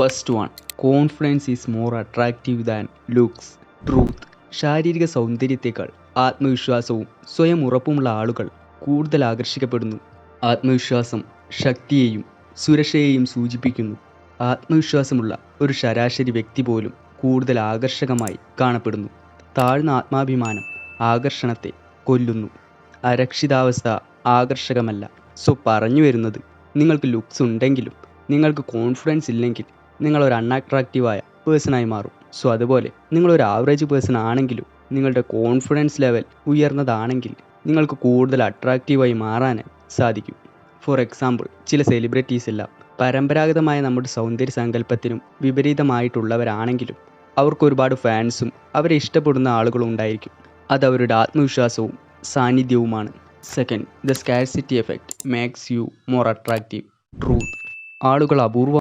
First one confidence is more attractive than looks truth ശാരീരിക സൗന്ദര്യത്തേക്കാൾ ആത്മവിശ്വാസവും സ്വയം ഉറപ്പുമുള്ള ആളുകൾ കൂടുതൽ ആകർഷിക്കപ്പെടുന്നു. ആത്മവിശ്വാസം ശക്തിയെയും സുരക്ഷയെയും സൂചിപ്പിക്കുന്നു. ആത്മവിശ്വാസമുള്ള ഒരു ശരാശരി വ്യക്തി പോലും കൂടുതൽ ആകർഷകമായി കാണപ്പെടുന്നു. താഴ്ന്ന ആത്മാഭിമാനം ആകർഷണത്തെ കൊല്ലുന്നു. അരക്ഷിതാവസ്ഥ ആകർഷകമല്ല. സോ പറഞ്ഞു വരുന്നത് നിങ്ങൾക്ക് ലുക്സ് ഉണ്ടെങ്കിലും നിങ്ങൾക്ക് കോൺഫിഡൻസ് ഇല്ലെങ്കിൽ നിങ്ങൾ ഒരു അൺഅട്രാക്റ്റീവായ പേഴ്സണായി മാറും. സോ അതുപോലെ നിങ്ങളൊരു ആവറേജ് പേഴ്സൺ ആണെങ്കിലും നിങ്ങളുടെ കോൺഫിഡൻസ് ലെവൽ ഉയർന്നതാണെങ്കിൽ നിങ്ങൾക്ക് കൂടുതൽ അട്രാക്റ്റീവായി മാറാൻ സാധിക്കും. ഫോർ എക്സാമ്പിൾ ചില സെലിബ്രിറ്റീസ് എല്ലാം പരമ്പരാഗതമായ നമ്മുടെ സൗന്ദര്യ സങ്കല്പത്തിനും വിപരീതമായിട്ടുള്ളവരാണെങ്കിലും അവർക്ക് ഒരുപാട് ഫാൻസും അവരെ ഇഷ്ടപ്പെടുന്ന ആളുകളും ഉണ്ടായിരിക്കും. അത് അവരുടെ ആത്മവിശ്വാസവും സാന്നിധ്യവുമാണ്. Second the scarcity effect makes you more attractive truth ആളുകൾ അപൂർവ